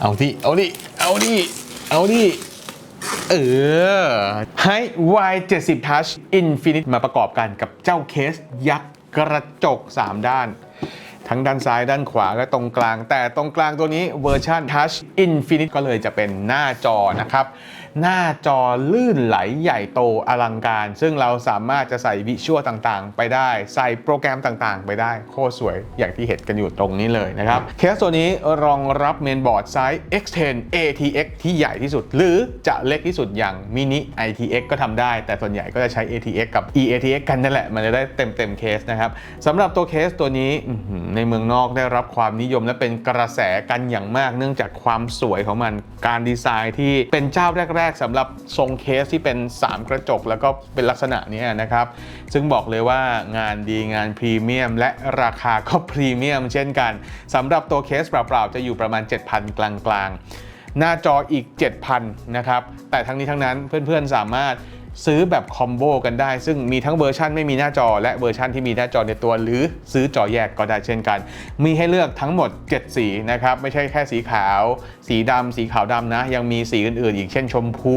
เอาที่เอาดิ เอาดิ เอาดิเออให้ Y 70 Touch Infinite มาประกอบกันกับเจ้าเคสยักษ์กระจก 3 ด้าน ทั้งด้านซ้ายด้านขวาและตรงกลาง แต่ตรงกลางตัวนี้เวอร์ชัน Touch Infinite ก็เลยจะเป็นหน้าจอนะครับ หน้าจอลื่นไหลใหญ่โตอลังการ ซึ่งเราสามารถจะใส่วิชวลต่างๆ ไปได้ ใส่โปรแกรมต่างๆ ไปได้ โคตรสวยอย่างที่เห็นกันอยู่ตรงนี้เลยนะครับ เคสตัวนี้รองรับเมนบอร์ดไซส์ X10 ATX ที่ใหญ่ที่สุด หรือจะเล็กที่สุดอย่างมินิ ITX ก็ทำได้ แต่ส่วนใหญ่ก็จะใช้ ATX กับ eATX กันนั่นแหละ มันจะได้เต็มเต็มเคสนะครับสำหรับตัวเคสตัวนี้ในเมืองนอกได้รับความนิยมและเป็นกระแสกันอย่างมาก เนื่องจากความสวยของมันการดีไซน์ที่เป็นเจ้าแรกๆสำหรับทรงเคสที่เป็น 3 กระจก แล้วก็เป็นลักษณะนี้นะครับ ซึ่งบอกเลยว่างานดีงานพรีเมียม และราคาก็พรีเมียม เช่นกันสำหรับตัวเคสเปล่าๆจะอยู่ประมาณ 7,000 กลางๆ หน้าจออีก 7,000นะครับแต่ทั้งนี้ทั้งนั้นเพื่อนๆสามารถ ซื้อแบบคอมโบกันได้ ซึ่งมีทั้งเวอร์ชันไม่มีหน้าจอ และเวอร์ชันที่มีหน้าจอในตัว หรือซื้อจอแยกก็ได้เช่นกัน มีให้เลือกทั้งหมด 7 สีนะครับ ไม่ใช่แค่สีขาว สีดำสีขาวดำนะ ยังมีสีอื่นๆ อีกเช่นชมพู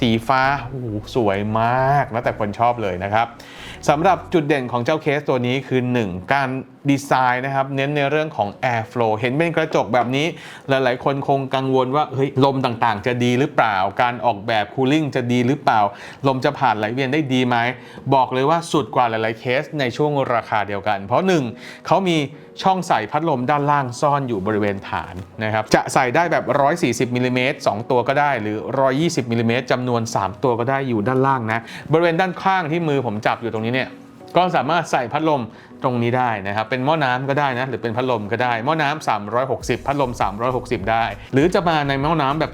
สีฟ้าโอ้โหสวยมากแล้วแต่คนชอบเลยนะครับสำหรับจุดเด่นของเจ้าเคสตัวนี้คือ 1 การดีไซน์นะครับเน้นในเรื่องของ air flow เห็นเป็นกระจกแบบนี้ หลายๆ คนคงกังวลว่าเฮ้ยลมต่างๆ จะดีหรือเปล่า การออกแบบ cooling จะดีหรือเปล่าลมจะผ่านไหลเวียนได้ดีไหม บอกเลยว่าสุดกว่าหลาย ๆ เคสในช่วงราคาเดียวกัน เพราะ 1เขามีช่องใส่พัดลมด้านล่างซ่อนอยู่บริเวณฐานนะครับ จะใส่ได้แบบ 140มิลลิเมตร2ตัวก็ได้ หรือ 120มิลลิเมตรจำนวน 3 ตัวก็ได้อยู่ด้านล่างนะ บริเวณด้านข้างที่มือผมจับอยู่ตรงนี้เนี่ยก็สามารถใส่พัดลม ตรงนี้ได้นะครับ เป็นหม้อน้ำก็ได้นะ หรือเป็นพัดลมก็ได้ หม้อน้ำ360 พัดลม 360 ได้ หรือจะมาในหม้อน้ำแบบ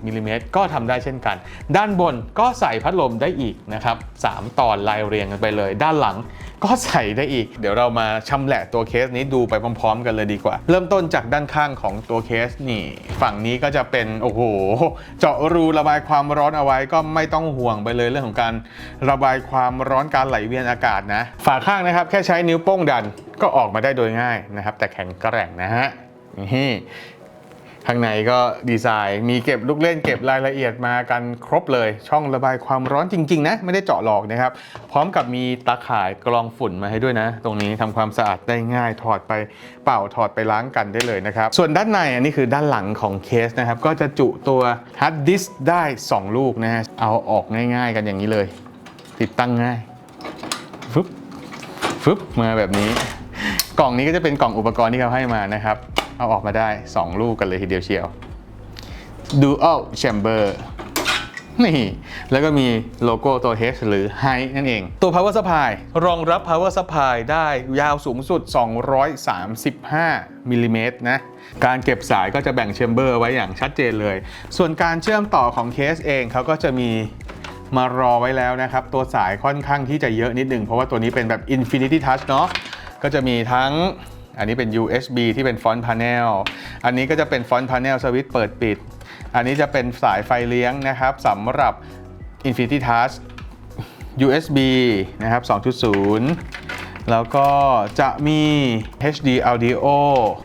280มิลลิเมตรก็ทำได้เช่นกัน ด้านบนก็ใส่พัดลมได้อีกนะครับสามตอนลายเรียงกันไปเลย ด้านหลังก็ใส่ได้อีก เดี๋ยวเรามาชำแหละตัวเคสนี้ดูไปพร้อมๆ กันเลยดีกว่า เริ่มต้นจากด้านข้างของตัวเคสนี่ ฝั่งนี้ก็จะเป็นโอ้โห เจาะรูระบายความร้อนเอาไว้ก็ไม่ต้องห่วงไปเลยเรื่องของการระบายความร้อนการไหลเวียนอากาศนะ ฝาข้างนะครับแค่ใช้นิ้วโป้งดันก็ออกมาได้โดยง่ายนะครับ แต่แข็งกระแรงนะฮะนี่ข้างในก็ดีไซน์มีเก็บลูกเล่นเก็บรายละเอียดมากันครบเลย ช่องระบายความร้อนจริง ๆ นะ ไม่ได้เจาะหลอกนะครับ พร้อมกับมีตาข่ายกรองฝุ่นมาให้ด้วยนะ ตรงนี้ทำความสะอาดได้ง่ายถอดไปเป่าถอดไปล้างกันได้เลยนะครับ ส่วนด้านในอันนี้คือด้านหลังของเคสนะครับ ก็จะจุตัวฮาร์ดดิสได้ 2 ลูกนะฮะเอาออกง่าย ๆ กันอย่างนี้เลย ติดตั้งง่าย ฟึบมาแบบนี้ กล่องนี้ก็จะเป็นกล่องอุปกรณ์ที่เขาให้มานะครับ เอาออกมาได้ 2 ลูกกันเลยทีเดียวเชียว Dual Chamber นี่ แล้วก็มีโลโก้ตัว H หรือ High นั่นเอง ตัว Power Supply รองรับ Power Supply ได้ยาวสูงสุด 235มิลลิเมตรนะ การเก็บสายก็จะแบ่งแชมเบอร์ไว้อย่างชัดเจนเลย ส่วนการเชื่อมต่อของเคสเองเขาก็จะมี มารอไว้แล้วนะครับ ตัวสายค่อนข้างที่จะเยอะนิดนึง เพราะว่าตัวนี้เป็นแบบ Infinity Touch เนาะก็จะมีทั้งอันนี้เป็น USB ที่เป็นฟอนต์พา n เนลอันนี้ก็จะเป็นฟอนต์พา n เนลสวิตช์เปิดปิด อันนี้จะเป็นสายไฟเลี้ยงนะครับสำหรับ Infinity Touch USB นะครับ 2.0 แล้วก็จะมี HD Audio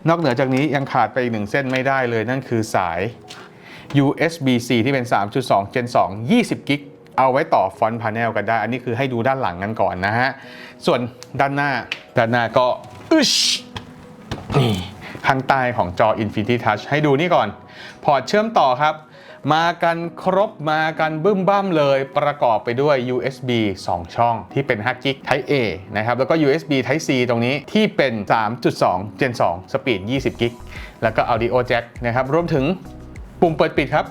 นอกเหนือจากนี้ยังขาดไปอีกหนึ่งเส้นไม่ได้เลยนั่นคือสาย USB-C ที่เป็น 3.2 Gen 2 20กิก เอาไว้ต่อฟอนต์พาเนลกันได้ อันนี้คือให้ดูด้านหลังกันก่อนนะฮะ ส่วนด้านหน้า ด้านหน้าก็อึชนี่ข้างใต้ของจอ Infinity Touch ให้ดูนี่ก่อน พอร์ตเชื่อมต่อครับ มากันครบมากันบึ้มบ้ามเลยประกอบไปด้วย USB 2 ช่องที่เป็น 5 g b Type A นะครับ แล้วก็ USB Type C ตรงนี้ที่เป็น 3.2 Gen 2สปีด20 g b แล้วก็ Audio Jack นะครับ รวมถึงปุ่มเปิดปิดครับ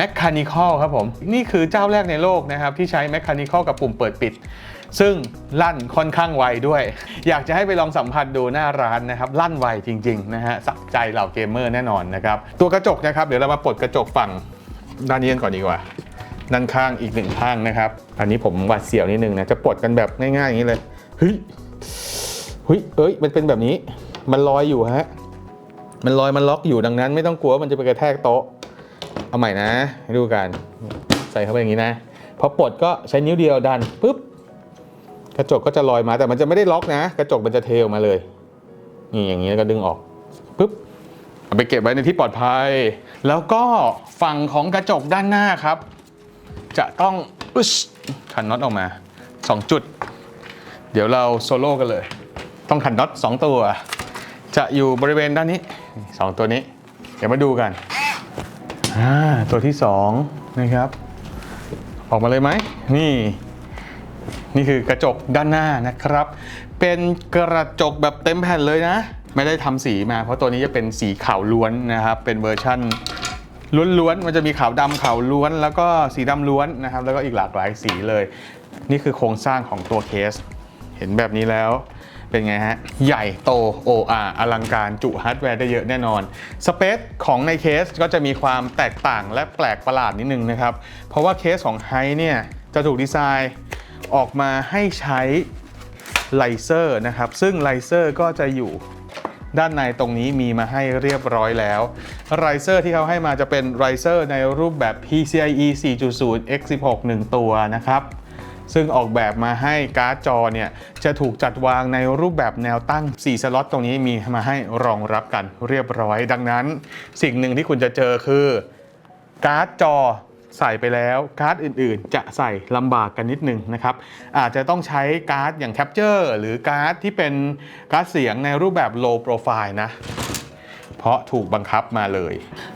Mechanical ครับผม นี่คือเจ้าแรกในโลกนะครับ ที่ใช้ Mechanical กับปุ่มเปิดปิด ซึ่งลั่นค่อนข้างไวด้วย อยากจะให้ไปลองสัมผัสดูหน้าร้านนะครับ ลั่นไวจริงๆนะฮะสักใจเหล่าเกมเมอร์แน่นอนนะครับ ตัวกระจกนะครับ เดี๋ยวเรามาปลดกระจกฝั่งด้านนี้กันก่อนดีกว่าด้านข้างอีกหนึ่งข้างนะครับ อันนี้ผมหวาดเสียวนิดนึงนะจะปลดกันแบบง่ายๆอย่างนี้เลยเฮ้ยเฮ้ยเอ้ยมันเป็นแบบนี้ มันลอยอยู่ฮะมันลอยมันล็อกอยู่ดังนั้น ไม่ต้องกลัวว่ามันจะไปกระแทกโต๊ะ เอาใหม่นะให้ดูกันใส่เข้าไปอย่างนี้นะพอปลดก็ใช้นิ้วเดียวดันปุ๊บกระจกก็จะลอยมาแต่มันจะไม่ได้ล็อกนะ กระจกมันจะเทออกมาเลยนี่อย่างนี้แล้วก็ดึงออกปุ๊บเอาไปเก็บไว้ในที่ปลอดภัย แล้วก็ฝั่งของกระจกด้านหน้าครับ จะต้องอึชขันน็อตออกมา 2 จุด เดี๋ยวเราโซโล่กันเลย ต้องขันน็อต2ตัว จะอยู่บริเวณด้านนี้ 2 ตัวนี้ เดี๋ยวมาดูกัน อ่าตัวที่2นะครับ ออกมาเลยไหมนี่ นี่คือกระจกด้านหน้านะครับ เป็นกระจกแบบเต็มแผ่นเลยนะ ไม่ได้ทำสีมา เพราะตัวนี้จะเป็นสีขาวล้วนนะครับ เป็นเวอร์ชั่นล้วนๆ มันจะมีขาวดำขาวล้วน แล้วก็สีดำล้วนนะครับ แล้วก็อีกหลากหลายสีเลย นี่คือโครงสร้างของตัวเคส เห็นแบบนี้แล้ว เป็นไงฮะ ใหญ่โตโออาอลังการจุฮาร์ดแวร์ได้เยอะแน่นอน สเปคของในเคสก็จะมีความแตกต่างและแปลกประหลาดนิดนึงนะครับ เพราะว่าเคสของไฮเนี่ยจะถูกดีไซน์ออกมาให้ใช้ไลเซอร์นะครับ ซึ่งไลเซอร์ก็จะอยู่ด้านในตรงนี้มีมาให้เรียบร้อยแล้วไรเซอร์ที่เขาให้มาจะเป็นไรเซอร์ในรูปแบบ PCIe 4.0 x16 1ตัวนะครับ ซึ่งออกแบบมาให้การ์ดจอเนี่ยจะถูกจัดวางในรูปแบบแนวตั้ง 4 สล็อตตรงนี้มีมาให้รองรับกันเรียบร้อย ดังนั้น สิ่งหนึ่งที่คุณจะเจอคือการ์ดจอใส่ไปแล้วการ์ดอื่นๆ จะใส่ลำบากกันนิดนึงนะครับ อาจจะต้องใช้การ์ดอย่างแคปเจอร์หรือการ์ดที่เป็นการ์ดเสียงในรูปแบบ low profile นะ เพราะถูกบังคับมาเลย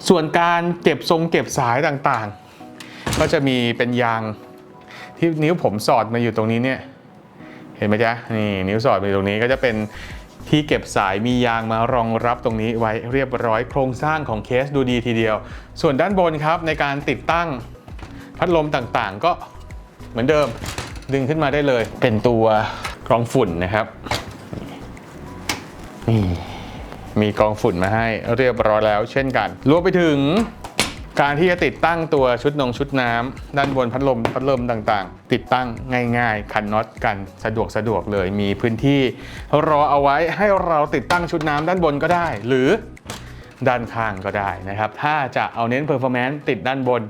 ส่วนการเก็บทรงเก็บสายต่างๆ ก็จะมีเป็นยาง ที่นิ้วผมสอดมาอยู่ตรงนี้เนี่ยเห็นไหมจ๊ะนี่นิ้วสอดมาอยู่ตรงนี้ก็จะเป็นที่เก็บสายมียางมารองรับตรงนี้ไว้เรียบร้อยโครงสร้างของเคสดูดีทีเดียว ส่วนด้านบนครับในการติดตั้งพัดลมต่างๆ ก็เหมือนเดิมดึงขึ้นมาได้เลย เป็นตัวกรองฝุ่นนะครับนี่มีกรองฝุ่นมาให้เรียบร้อยแล้วเช่นกัน รวมไปถึง การที่จะติดตั้งตัวชุดนงชุดน้ำด้านบนพัดลมพัดลมต่างๆ ติดตั้งง่ายๆคันน็อตกันสะดวกสะดวกเลย มีพื้นที่รอเอาไว้ให้เราติดตั้งชุดน้ำด้านบนก็ได้ หรือด้านข้างก็ได้นะครับ ถ้าจะเอาเน้นเพอร์ฟอร์แมนซ์ติดด้านบน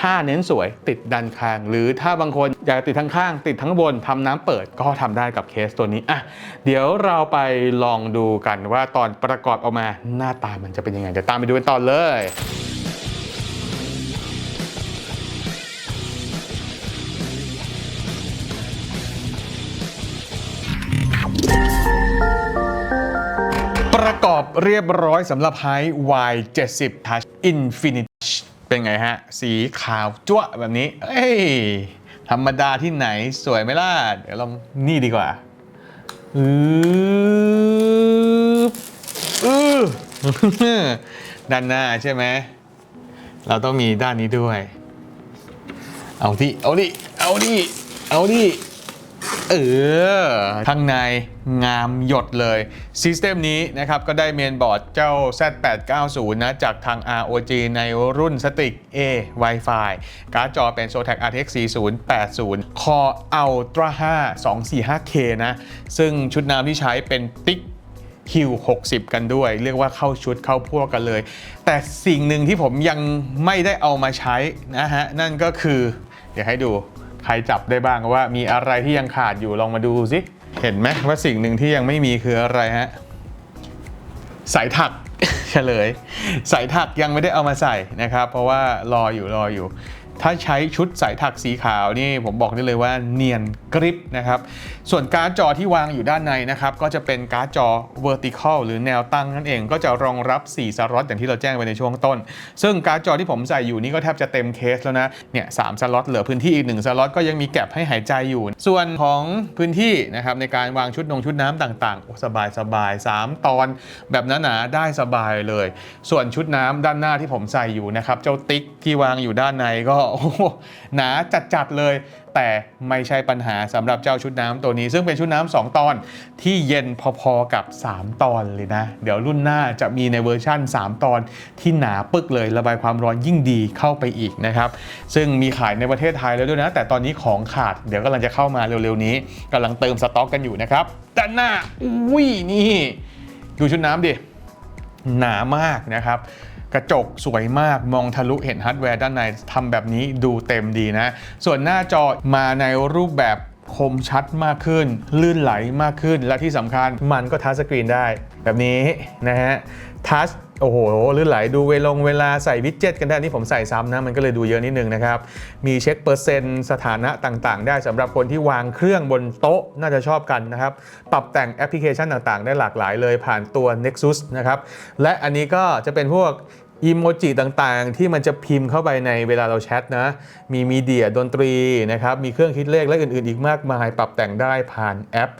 ถ้าเน้นสวยติดด้านข้าง หรือถ้าบางคนอยากติดทั้งข้าง ติดทั้งบนทำน้ำเปิดก็ทำได้กับเคสตัวนี้อะเดี๋ยวเราไปลองดูกันว่าตอนประกอบออกมาหน้าตามันจะเป็นยังไงเดี๋ยวตามไปดูกันต่อเลย ประกอบเรียบร้อยสำหรับ High Y 70 Touch Infinity เป็นไงฮะ สีขาวจั่วแบบนี้ เอ้ย ธรรมดาที่ไหนสวยไหมล่ะ เดี๋ยวลองนี่ดีกว่า อืออือด้านหน้าใช่ไหม เราต้องมีด้านนี้ด้วย เอาที่เอาดิ เอาดิ เอาดิ เออข้างในงามหยดเลยซิสเต็มนี้นะครับก็ได้เมนบอร์ดเจ้า Z890 นะจากทาง ROG ในรุ่นสติก A Wi-Fi การ์ดจอเป็น Zotac RTX 4080 Core Ultra 5 245K นะ ซึ่งชุดน้ำที่ใช้เป็นติ๊กคิว60 กันด้วย เรียกว่าเข้าชุดเข้าพวกกันเลย แต่สิ่งหนึ่งที่ผมยังไม่ได้เอามาใช้นะฮะ นั่นก็คือ เดี๋ยวให้ดู ใครจับได้บ้างว่ามีอะไรที่ยังขาดอยู่ลองมาดูสิเห็นไหมว่าสิ่งหนึ่งที่ยังไม่มีคืออะไรฮะสายถักเฉลยสายถักยังไม่ได้เอามาใส่นะครับ เพราะว่ารออยู่รออยู่ ถ้าใช้ชุดสายถักสีขาวนี่ผมบอกได้เลยว่าเนียนกริปนะครับ ส่วนการ์ดจอที่วางอยู่ด้านในนะครับ ก็จะเป็นการ์ดจอ vertical หรือแนวตั้งนั่นเอง ก็จะรองรับ 4สล็อตอย่างที่เราแจ้งไปในช่วงต้น ซึ่งการ์ดจอที่ผมใส่อยู่นี่ก็แทบจะเต็มเคสแล้วนะ เนี่ยสามสล็อตเหลือพื้นที่อีก1สล็อตก็ยังมีแก็บให้หายใจอยู่ ส่วนของพื้นที่นะครับในการวางชุดนงชุดน้ำต่างๆสบายสบายๆสามตอน แบบหนาๆได้สบายเลย ส่วนชุดน้ำด้านหน้าที่ผมใส่อยู่นะครับเจ้าติ๊กที่วางอยู่ด้านในก็โอ้โหหนาจัดๆเลย แต่ไม่ใช่ปัญหาสำหรับเจ้าชุดน้ำตัวนี้ ซึ่งเป็นชุดน้ำสองตอนที่เย็นพอๆกับ 3 ตอนเลยนะ เดี๋ยวรุ่นหน้าจะมีในเวอร์ชั่น 3 ตอนที่หนาปึกเลยระบายความร้อนยิ่งดีเข้าไปอีกนะครับ ซึ่งมีขายในประเทศไทยแล้วด้วยนะ แต่ตอนนี้ของขาดเดี๋ยวกำลังจะเข้ามาเร็วๆนี้กำลังเติมสต็อกกันอยู่นะครับด้านหน้าอุ้ยนี่ดูชุดน้ำดิหนามากนะครับ กระจกสวยมากมองทะลุเห็นฮาร์ดแวร์ด้านในทำแบบนี้ดูเต็มดีนะ ส่วนหน้าจอมาในรูปแบบคมชัดมากขึ้น ลื่นไหลมากขึ้น และที่สำคัญมันก็ทัชสกรีนได้ แบบนี้นะฮะทัช โอ้โหลื่นไหลดูเวลงเวลาใส่วิดเจ็ตกันได้นี่ผมใส่ซ้ำนะ มันก็เลยดูเยอะนิดนึงนะครับ มีเช็คเปอร์เซ็นต์สถานะต่างๆ ได้สำหรับคนที่วางเครื่องบนโต๊ะน่าจะชอบกันนะครับ ปรับแต่งแอปพลิเคชันต่างๆ ได้หลากหลายเลยผ่านตัว Nexus นะครับ และอันนี้ก็จะเป็นพวกอีโมจิต่างๆ ที่มันจะพิมพ์เข้าไปในเวลาเราแชทนะ มีมีเดียดนตรีนะครับ มีเครื่องคิดเลขและอื่นๆ อีกมากมาย ปรับแต่งได้ผ่านแอป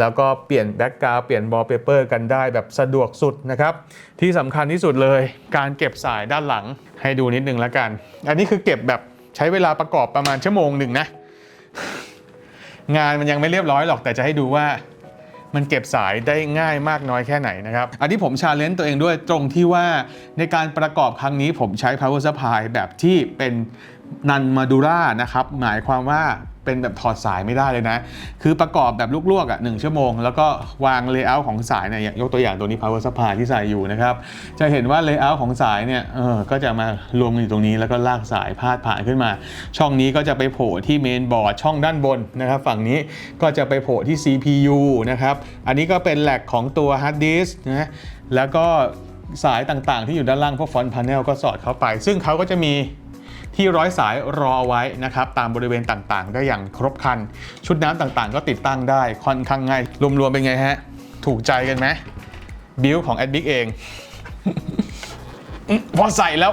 แล้วก็เปลี่ยนแบ็กกราวเปลี่ยนบอลเปเปอร์กันได้แบบสะดวกสุดนะครับ ที่สำคัญที่สุดเลยการเก็บสายด้านหลังให้ดูนิดนึงแล้วกัน อันนี้คือเก็บแบบใช้เวลาประกอบประมาณชั่วโมงหนึ่งนะ งานมันยังไม่เรียบร้อยหรอกแต่จะให้ดูว่ามันเก็บสายได้ง่ายมากน้อยแค่ไหนนะครับ อันที่ผมชาเลนจ์ตัวเองด้วยตรงที่ว่าในการประกอบครั้งนี้ผมใช้ power supply แบบที่เป็นนันมาดูล่านะครับ หมายความว่า เป็นแบบถอดสายไม่ได้เลยนะ คือประกอบแบบลวกๆอะหนึ่งชั่วโมง แล้วก็วางเลเยอร์ของสายเนี่ยยกตัวอย่างตัวนี้ power supply ที่ใส่อยู่นะครับ จะเห็นว่าเลเยอร์ของสายเนี่ยเออก็จะมารวมกันอยู่ตรงนี้แล้วก็ลากสายพาดผ่านขึ้นมา ช่องนี้ก็จะไปโผล่ที่เมนบอร์ดช่องด้านบนนะครับฝั่งนี้ก็จะไปโผล่ที่ CPU นะครับ อันนี้ก็เป็นแหลกของตัว hard disk นะแล้วก็สายต่างๆ ที่อยู่ด้านล่างพวกฟอนต์พาเนลก็สอดเข้าไป ซึ่งเขาก็จะมี ที่ร้อยสายรอไว้นะครับตามบริเวณต่างๆ ได้อย่างครบครัน ชุดน้ำต่างๆ ก็ติดตั้งได้ค่อนข้างง่ายรวมๆเป็นไงฮะ ถูกใจกันไหมบิลของแอดบิ๊กเอง พอใส่แล้ว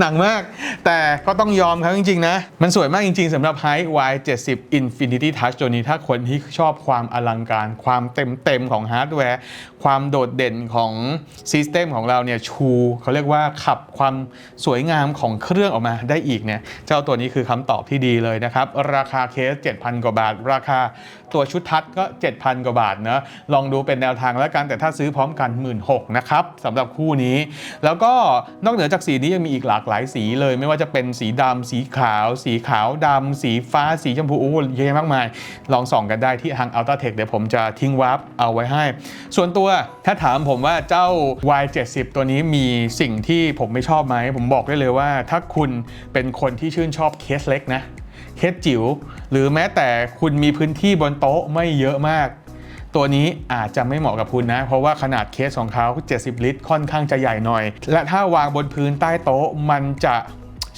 หนังมาก แต่ก็ต้องยอมครับจริง ๆ นะ มันสวยมากจริง ๆสำหรับ High Y70 Infinity Touch ตัวนี้ถ้าคนที่ชอบความอลังการ ความเต็ม ๆ ของฮาร์ดแวร์ ความโดดเด่นของซิสเต็มของเราเนี่ยชู เขาเรียกว่าขับความสวยงามของเครื่องออกมาได้อีกเนี่ยเจ้าตัวนี้คือคำตอบที่ดีเลยนะครับ ราคาเคส 7,000 กว่าบาท ราคา ตัวชุดทัชก็ 7,000 กว่าบาทเนะลองดูเป็นแนวทางแล้วกันแต่ถ้าซื้อพร้อมกัน 16,000นะครับสำหรับคู่นี้ แล้วก็นอกเหนือจากสีนี้ยังมีอีกหลากหลายสีเลย ไม่ว่าจะเป็นสีดำสีขาว สีขาวดำสีฟ้าสีชมพูโอ้เยอะแยะมากมาย ลองส่องกันได้ที่ทาง Ultratech เดี๋ยวผมจะทิ้งวาร์ปเอาไว้ให้ ส่วนตัวถ้าถามผมว่าเจ้า Y70 ตัวนี้มีสิ่งที่ผมไม่ชอบไหมผมบอกได้เลยว่า ถ้าคุณเป็นคนที่ชื่นชอบเคสเล็กนะ เคสจิ๋วหรือแม้แต่คุณมีพื้นที่บนโต๊ะไม่เยอะมาก ตัวนี้อาจจะไม่เหมาะกับคุณนะ เพราะว่าขนาดเคสของเขา 70 ลิตร ค่อนข้างจะใหญ่หน่อย และถ้าวางบนพื้นใต้โต๊ะมันจะ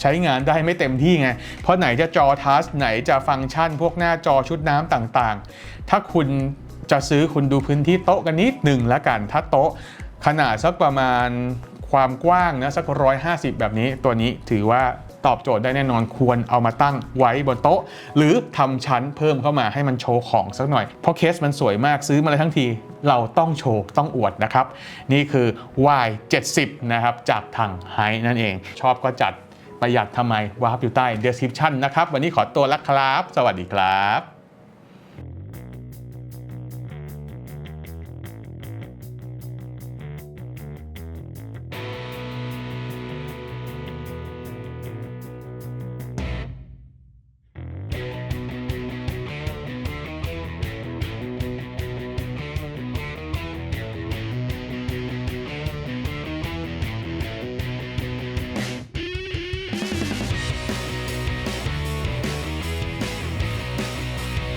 ใช้งานได้ไม่เต็มที่ไง เพราะไหนจะจอทัชไหนจะฟังก์ชัน พวกหน้าจอชุดน้ำต่างๆ ถ้าคุณจะซื้อคุณดูพื้นที่โต๊ะกันนิดหนึ่งแล้วกัน ถ้าโต๊ะขนาดสักประมาณความกว้างนะสัก 150 แบบนี้ตัวนี้ถือว่า ตอบโจทย์ได้แน่นอนควรเอามาตั้งไว้บนโต๊ะ หรือทำชั้นเพิ่มเข้ามาให้มันโชว์ของสักหน่อย เพราะเคสมันสวยมากซื้อมาเลยทั้งทีเราต้องโชว์ต้องอวดนะครับ นี่คือ Y70 นะครับจากทางไฮนั่นเอง ชอบก็จัดประหยัดทำไมวาร์ปอยู่ใต้ description นะครับ วันนี้ขอตัวละครับ สวัสดีครับ